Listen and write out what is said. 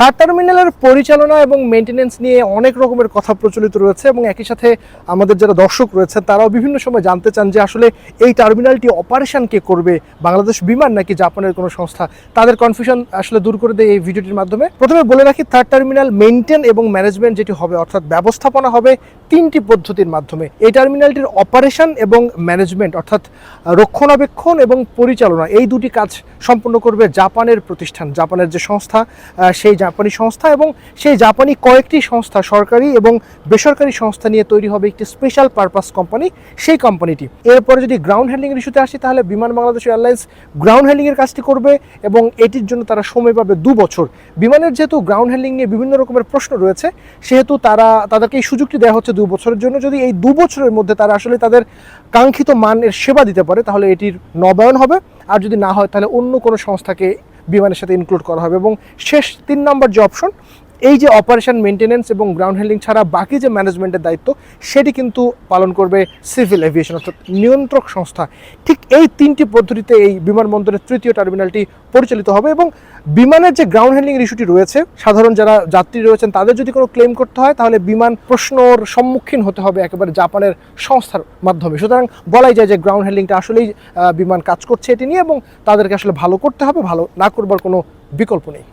Third টার্মিনালের পরিচালনা এবং মেনটেনেন্স নিয়ে অনেক রকমের কথা প্রচলিত রয়েছে এবং একই সাথে আমাদের যারা দর্শক রয়েছে তারাও বিভিন্ন সময় জানতে চান যে আসলে এই টার্মিনালটি অপারেশন কে করবে? বাংলাদেশ বিমান নাকি জাপানের কোনো সংস্থা? তাদের কনফিউশন আসলে দূর করে দেয় এই ভিডিওটির মাধ্যমে। প্রথমে বলে রাখি থার্ড টার্মিনাল মেনটেন এবং ম্যানেজমেন্ট যেটি হবে, অর্থাৎ ব্যবস্থাপনা হবে তিনটি পদ্ধতির মাধ্যমে। এই টার্মিনালটির অপারেশন এবং ম্যানেজমেন্ট অর্থাৎ রক্ষণাবেক্ষণ এবং পরিচালনা, এই দুটি কাজ সম্পন্ন করবে জাপানের প্রতিষ্ঠান, জাপানের যে সংস্থা সেই জাপানি সংস্থা এবং সেই জাপানি কয়েকটি সংস্থা, সরকারি এবং বেসরকারি সংস্থা নিয়ে তৈরি হবে একটি স্পেশাল পারপাস কোম্পানি সেই কোম্পানিটি এরপরে যদি গ্রাউন্ড হ্যান্ডলিংয়ের ইস্যুতে আসি, তাহলে বিমান বাংলাদেশ এয়ারলাইন্স গ্রাউন্ড হ্যান্ডলিংয়ের কাজটি করবে এবং এটির জন্য তারা সময় পাবে দু বছর। বিমানের যেহেতু গ্রাউন্ড হ্যান্ডলিং নিয়ে বিভিন্ন রকমের প্রশ্ন রয়েছে, সেহেতু তারা, তাদেরকে এই সুযোগটি দেওয়া হচ্ছে দু বছরের জন্য। যদি এই দু বছরের মধ্যে তারা আসলে তাদের কাঙ্ক্ষিত মানের সেবা দিতে পারে, তাহলে এটির নবায়ন হবে। আর যদি না হয়, তাহলে অন্য কোনো সংস্থাকে বিমানের সাথে ইনক্লুড করা হবে এবং শেষ তিন নম্বর যে অপশন এই যে অপারেশন মেনটেনেন্স এবং গ্রাউন্ড হ্যান্ডলিং ছাড়া বাকি যে ম্যানেজমেন্টের দায়িত্ব, সেটি কিন্তু পালন করবে সিভিল এভিয়েশন অর্থাৎ নিয়ন্ত্রক সংস্থা। ঠিক এই তিনটি পদ্ধতিতে এই বিমানবন্দরের তৃতীয় টার্মিনালটি পরিচালিত হবে এবং বিমানের যে গ্রাউন্ড হ্যান্ডলিং ইস্যুটি রয়েছে, সাধারণ যারা যাত্রী রয়েছেন, তাদের যদি কোনো ক্লেম করতে হয়, তাহলে বিমান প্রশ্নর সম্মুখীন হতে হবে একেবারে জাপানের সংস্থার মাধ্যমে। সুতরাং বলাই যায় যে গ্রাউন্ড হ্যান্ডলিংটা আসলেই বিমান কাজ করছে এটি নিয়ে এবং তাদেরকে আসলে ভালো করতে হবে, ভালো না করবার কোনো বিকল্প নেই।